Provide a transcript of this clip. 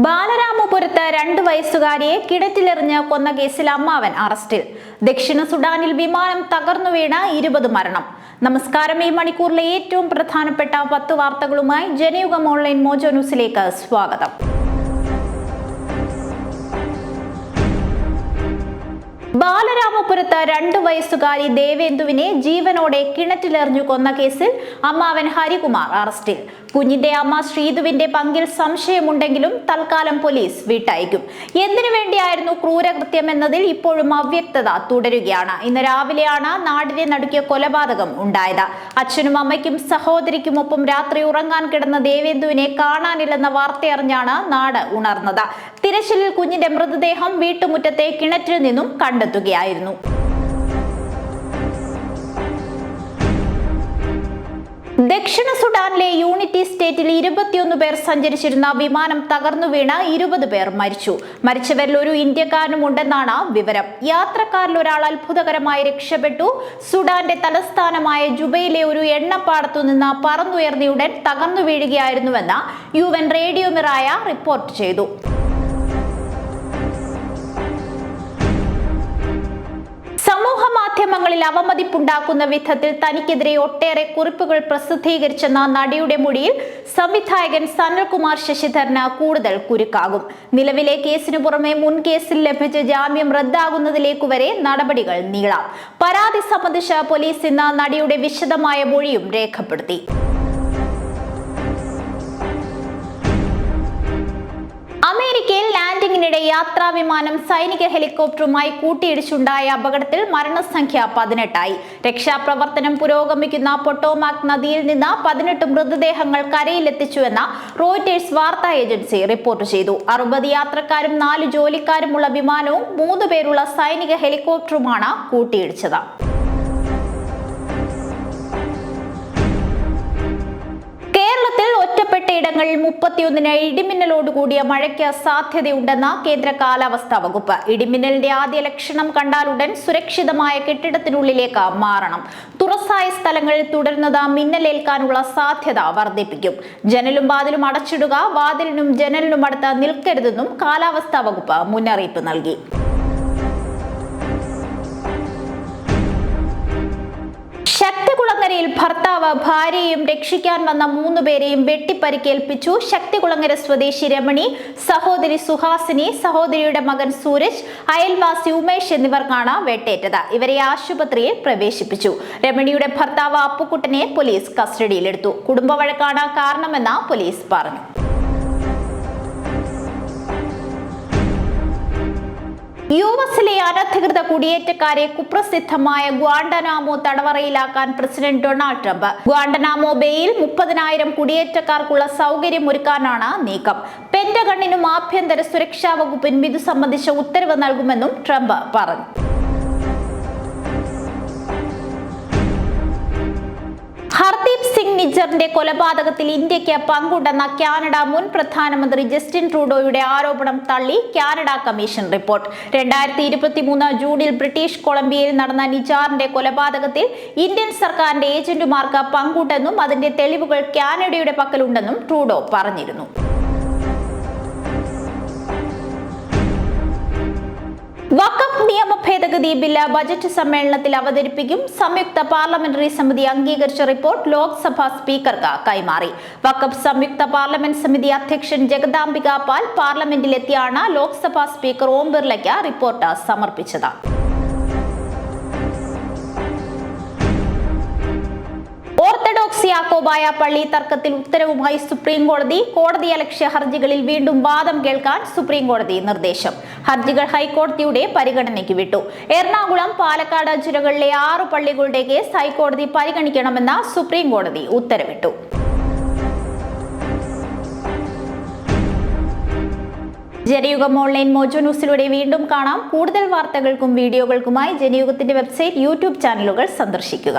ബാലരാമപുരത്ത് രണ്ട് വയസ്സുകാരിയെ കിടറ്റിലെറിഞ്ഞ് കൊന്ന കേസിൽ അമ്മാവൻ അറസ്റ്റിൽ. ദക്ഷിണ സുഡാനിൽ വിമാനം തകർന്നു വീണ ഇരുപത് മരണം. നമസ്കാരം. ഈ മണിക്കൂറിലെ ഏറ്റവും പ്രധാനപ്പെട്ട പത്ത് വാർത്തകളുമായി ജനയുഗം ഓൺലൈൻ മോജോ ന്യൂസിലേക്ക് സ്വാഗതം. ബാലരാമപുരത്ത് രണ്ടു വയസ്സുകാരി ദേവേന്ദുവിനെ ജീവനോടെ കിണറ്റിലെറിഞ്ഞു കൊന്ന കേസിൽ അമ്മാവൻ ഹരികുമാർ അറസ്റ്റിൽ. കുഞ്ഞിന്റെ അമ്മ ശ്രീധുവിന്റെ പങ്കിൽ സംശയമുണ്ടെങ്കിലും തൽക്കാലം പോലീസ് വിട്ടയക്കും. എന്തിനു വേണ്ടിയായിരുന്നു ക്രൂരകൃത്യം എന്നതിൽ ഇപ്പോഴും അവ്യക്തത തുടരുകയാണ്. ഇന്ന് രാവിലെയാണ് നാടിനെ നടുക്കിയ കൊലപാതകം ഉണ്ടായത്. അച്ഛനും അമ്മയ്ക്കും സഹോദരിക്കുമൊപ്പം രാത്രി ഉറങ്ങാൻ കിടന്ന ദേവേന്ദുവിനെ കാണാനില്ലെന്ന വാർത്തയറിഞ്ഞാണ് നാട് ഉണർന്നത്. തിരച്ചിലിൽ കുഞ്ഞിന്റെ മൃതദേഹം വീട്ടുമുറ്റത്തെ കിണറ്റിൽ നിന്നും കണ്ടെത്തുകയായിരുന്നു. ദക്ഷിണ സുഡാനിലെ യൂണിറ്റി സ്റ്റേറ്റിൽ ഇരുപത്തിയൊന്ന് പേർ സഞ്ചരിച്ചിരുന്ന വിമാനം തകർന്നു വീണ ഇരുപത് പേർ മരിച്ചു. മരിച്ചവരിൽ ഒരു ഇന്ത്യക്കാരനും ഉണ്ടെന്നാണ് വിവരം. യാത്രക്കാരിൽ ഒരാൾ അത്ഭുതകരമായി രക്ഷപ്പെട്ടു. സുഡാന്റെ തലസ്ഥാനമായ ജുബയിലെ ഒരു എണ്ണപ്പാടത്തു നിന്ന് പറന്നുയർന്നയുടൻ തകർന്നു വീഴുകയായിരുന്നുവെന്ന് U N radio Miraya report ചെയ്തു. മാധ്യമങ്ങളിൽ അവമതിപ്പുണ്ടാക്കുന്ന വിധത്തിൽ തനിക്കെതിരെ ഒട്ടേറെ കുറിപ്പുകൾ പ്രസിദ്ധീകരിച്ചെന്ന നടിയുടെ മൊഴിയിൽ സംവിധായകൻ സനൽകുമാർ ശശിധരന് കൂടുതൽ കുരുക്കാകും. നിലവിലെ കേസിനു പുറമെ മുൻ കേസിൽ ലഭിച്ച ജാമ്യം റദ്ദാകുന്നതിലേക്കു വരെ നടപടികൾ നീളാം. പരാതി സംബന്ധിച്ച് പോലീസ് ഇന്ന് നടിയുടെ വിശദമായ മൊഴിയും രേഖപ്പെടുത്തി. അമേരിക്കയിൽ ലാൻഡിങ്ങിനിടെ യാത്രാ വിമാനം സൈനിക ഹെലികോപ്റ്ററുമായി കൂട്ടിയിടിച്ചുണ്ടായ അപകടത്തിൽ മരണസംഖ്യ പതിനെട്ടായി. രക്ഷാപ്രവർത്തനം പുരോഗമിക്കുന്ന പൊട്ടോമാക് നദിയിൽ നിന്ന് പതിനെട്ട് മൃതദേഹങ്ങൾ കരയിലെത്തിച്ചുവെന്ന റോയിറ്റേഴ്സ് വാർത്താ ഏജൻസി റിപ്പോർട്ട് ചെയ്തു. അറുപത് യാത്രക്കാരും നാല് ജോലിക്കാരുമുള്ള വിമാനവും മൂന്ന് പേരുള്ള സൈനിക ഹെലികോപ്റ്ററുമാണ് കൂട്ടിയിടിച്ചത്. ഇടങ്ങളിൽ മുപ്പത്തിയൊന്നിന് ഇടിമിന്നലോട് കൂടിയ മഴയ്ക്ക് സാധ്യതയുണ്ടെന്ന് കേന്ദ്ര കാലാവസ്ഥാ വകുപ്പ്. ഇടിമിന്നലിന്റെ ആദ്യ ലക്ഷണം കണ്ടാലുടൻ സുരക്ഷിതമായ കെട്ടിടത്തിനുള്ളിലേക്ക് മാറണം. തുറസായ സ്ഥലങ്ങളിൽ തുടരുന്നത് മിന്നലേൽക്കാനുള്ള സാധ്യത വർദ്ധിപ്പിക്കും. ജനലും വാതിലും അടച്ചിടുക വാതിലിനും ജനലിനും അടുത്ത് നിൽക്കരുതെന്നും കാലാവസ്ഥാ വകുപ്പ് മുന്നറിയിപ്പ് നൽകി. ശക്തികുളങ്ങരയിൽ ഭർത്താവ് ഭാര്യയെയും രക്ഷിക്കാൻ വന്ന മൂന്ന് പേരെയും വെട്ടിപ്പരിക്കേൽപ്പിച്ചു. ശക്തികുളങ്ങര സ്വദേശി രമണി സഹോദരി സുഹാസിനി സഹോദരിയുടെ മകൻ സൂരജ് അയൽവാസി ഉമേഷ് എന്നിവർക്കാണ് വെട്ടേറ്റത് ഇവരെ ആശുപത്രിയിൽ പ്രവേശിപ്പിച്ചു. രമണിയുടെ ഭർത്താവ് അപ്പുക്കുട്ടനെ പോലീസ് കസ്റ്റഡിയിലെടുത്തു. കുടുംബവഴക്കാണ് കാരണമെന്ന് പോലീസ് പറഞ്ഞു. യു എസിലെ അനധികൃത കുടിയേറ്റക്കാരെ കുപ്രസിദ്ധമായ ഗ്വാണ്ടനാമോ തടവറയിലാക്കാൻ പ്രസിഡന്റ് ഡൊണാൾഡ് ട്രംപ്. ഗ്വാണ്ടനാമോ ബേയിൽ മുപ്പതിനായിരം കുടിയേറ്റക്കാർക്കുള്ള സൗകര്യമൊരുക്കാനാണ് നീക്കം. പെന്റഗണിനും ആഭ്യന്തര സുരക്ഷാ വകുപ്പിനും ഇതു സംബന്ധിച്ച ഉത്തരവ് നൽകുമെന്നും ട്രംപ് പറഞ്ഞു. ഹർദീപ് സിംഗ് നിജറിന്റെ കൊലപാതകത്തിൽ ഇന്ത്യയ്ക്ക് പങ്കുണ്ടെന്ന കാനഡ മുൻ പ്രധാനമന്ത്രി ജസ്റ്റിൻ ട്രൂഡോയുടെ ആരോപണം തള്ളി കാനഡ കമ്മീഷൻ റിപ്പോർട്ട്. രണ്ടായിരത്തി ഇരുപത്തി മൂന്ന് ജൂണിൽ ബ്രിട്ടീഷ് കൊളംബിയയിൽ നടന്ന നിജാറിന്റെ കൊലപാതകത്തിൽ ഇന്ത്യൻ സർക്കാരിന്റെ ഏജന്റുമാർക്ക് പങ്കുണ്ടെന്നും അതിന്റെ തെളിവുകൾ കാനഡയുടെ പക്കലുണ്ടെന്നും ട്രൂഡോ പറഞ്ഞിരുന്നു. വഖഫ് നിയമ ഭേദഗതി ബില്ല് ബജറ്റ് സമ്മേളനത്തിൽ അവതരിപ്പിക്കും. സംയുക്ത പാർലമെന്ററി സമിതി അംഗീകരിച്ച റിപ്പോർട്ട് ലോക്സഭാ സ്പീക്കർക്ക് കൈമാറി. വഖഫ് സംയുക്ത പാർലമെന്റ് സമിതി അധ്യക്ഷൻ ജഗദാംബിക പാൽ പാർലമെന്റിലെത്തിയാണ് ലോക്സഭാ സ്പീക്കർ ഓം ബിർലയ്ക്ക് റിപ്പോർട്ട് സമർപ്പിച്ചത്. യാക്കോബായ പള്ളി തർക്കത്തിൽ ഉത്തരവുമായി സുപ്രീം കോടതി കോടതി അലക്ഷ്യ ഹർജികളിൽ വീണ്ടും വാദം കേൾക്കാൻ സുപ്രീം കോടതി നിർദ്ദേശം. ഹർജികൾ ഹൈക്കോടതിയുടെ പരിഗണനയ്ക്ക് വിട്ടു. എറണാകുളം പാലക്കാട് ജില്ലകളിലെ ആറ് പള്ളികളുടെ കേസ് ഹൈക്കോടതി പരിഗണിക്കണമെന്ന സുപ്രീം കോടതി ഉത്തരവിട്ടു. ജനയുഗം ഓൺലൈൻ മോജോ ന്യൂസിലൂടെ വീണ്ടും കാണാം. കൂടുതൽ വാർത്തകൾക്കും വീഡിയോകൾക്കുമായി ജനയുഗത്തിന്റെ വെബ്സൈറ്റ് യൂട്യൂബ് ചാനലുകൾ സന്ദർശിക്കുക.